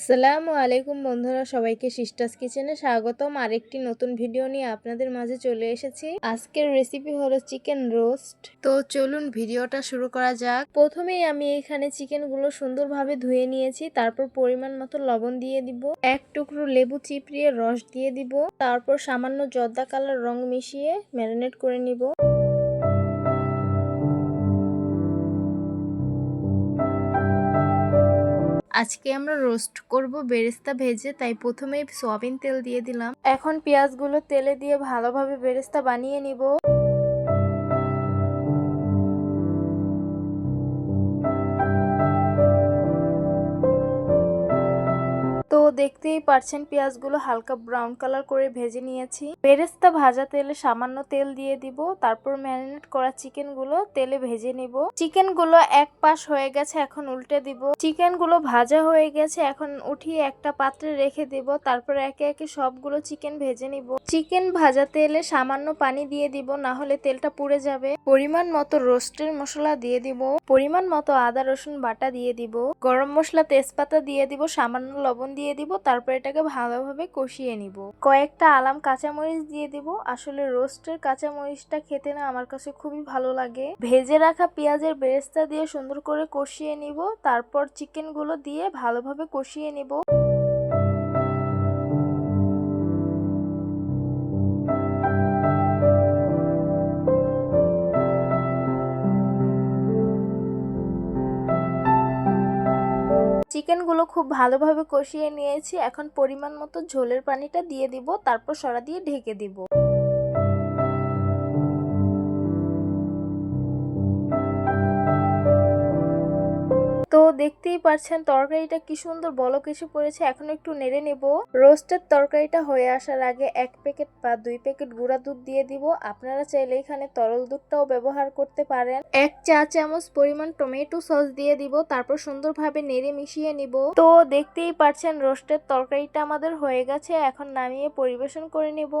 আসসালামু আলাইকুম বন্ধুরা, সবাইকে সিস্টার্স কিচেনে স্বাগতম। আরেকটি নতুন ভিডিও নিয়ে আপনাদের মাঝে চলে এসেছি। আজকের রেসিপি হলো চিকেন রোস্ট তো চলুন ভিডিওটা শুরু করা যাক। প্রথমেই আমি এখানে চিকেনগুলো সুন্দরভাবে ধুয়ে নিয়েছি, তারপর পরিমাণ মতো লবণ দিয়ে দিব, এক টুকরো লেবু চিপড়িয়ে রস দিয়ে দিব, তারপর সামান্য জর্দা কালার রং মিশিয়ে ম্যারিনেট করে নিব। আজকে আমরা রোস্ট করব বেরেস্তা ভেজে, তাই প্রথমেই সয়াবিন তেল দিয়ে দিলাম। এখন পেঁয়াজগুলো তেলে দিয়ে ভালোভাবে বেরেস্তা বানিয়ে নিব। দেখতেই পারছেন, পেঁয়াজগুলো হালকা ব্রাউন কালার করে ভেজে নিয়েছি। বেরেস্তা ভাজা তেলে সামান্য তেল দিয়ে দিব, তারপর ম্যারিনেট করা চিকেনগুলো তেলে ভেজে নিব। চিকেনগুলো এক পাশ হয়ে গেছে, এখন উল্টে দিব। চিকেনগুলো ভাজা হয়ে গেছে, এখন উঠিয়ে একটা পাত্রে রেখে দিব, তারপর একে একে সবগুলো চিকেন ভেজে নিব। চিকেন ভাজা তেলে সামান্য পানি দিয়ে দিব না হলে তেলটা পুড়ে যাবে। পরিমাণ মতো রোস্টের মশলা দিয়ে দিব, পরিমাণ মতো আদা রসুন বাটা দিয়ে দিব, গরম মশলা তেজপাতা দিয়ে দিব, সামান্য লবণ দিয়ে দিব তারপর এটাকে ভালোভাবে কষিয়ে নিব। কয়েকটা আলাম কাঁচামরিচ দিয়ে দিব। আসলে রোস্টের কাঁচামরিচটা খেতে না আমার কাছে খুবই ভালো লাগে। ভেজে রাখা পেঁয়াজের বেরেস্তা দিয়ে সুন্দর করে কষিয়ে নিব। তারপর চিকেনগুলো দিয়ে ভালোভাবে কষিয়ে নিব। চিকেনগুলো খুব ভালোভাবে কষিয়ে নিয়েছি। এখন পরিমাণ মতো ঝোলের পানিটা দিয়ে দিব, তারপর সরা দিয়ে ঢেকে দিব। দেখতেই পাচ্ছেন তরকারিটা কি সুন্দর বলক এসে পড়েছে, এখন একটু নেড়ে নেব। রোস্টের তরকারিটা হয়ে আসার আগে এক প্যাকেট বা দুই প্যাকেট গুঁড়া দুধ দিয়ে দিব। আপনারা চাইলে এখানে তরল দুধটাও ব্যবহার করতে পারেন। এক চা চামচ পরিমাণ টমেটো সস দিয়ে দিব, তারপর সুন্দরভাবে নেড়ে মিশিয়ে নিব। তো দেখতেই পাচ্ছেন রোস্টের তরকারিটা আমাদের হয়ে গেছে, এখন নামিয়ে পরিবেশন করে নিব।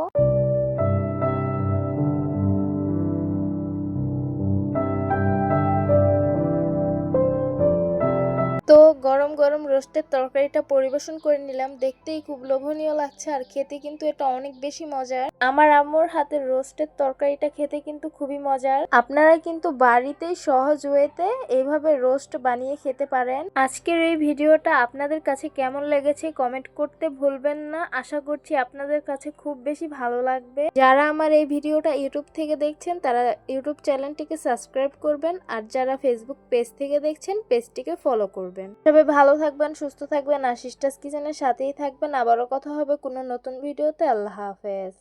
গরম গরম রোস্টের তরকারিটা পরিবেশন করে নিলাম। দেখতেই খুব লোভনীয় লাগছে আর খেতে, কিন্তু এটা অনেক বেশি মজার। আমার আম্মুর হাতের রোস্টের তরকারিটা খেতে কিন্তু খুবই মজার। আপনারা কিন্তু বাড়িতেই সহজ ওয়েতে এইভাবে রোস্ট বানিয়ে খেতে পারেন। আজকের এই ভিডিওটা আপনাদের কাছে কেমন লেগেছে কমেন্ট করতে ভুলবেন না। আশা করছি আপনাদের কাছে খুব বেশি ভালো লাগবে। যারা আমার এই ভিডিওটা ইউটিউব থেকে দেখছেন, তারা ইউটিউব চ্যানেলটিকে সাবস্ক্রাইব করবেন আর যারা ফেসবুক পেজ থেকে দেখছেন, পেজটিকে ফলো করবেন। সবাই ভালো থাকবেন, সুস্থ থাকবেন। আর সিস্টার্স কিচেনের সাথেই থাকবেন। আবারও কথা হবে কোনো নতুন ভিডিওতে। আল্লাহ হাফেজ।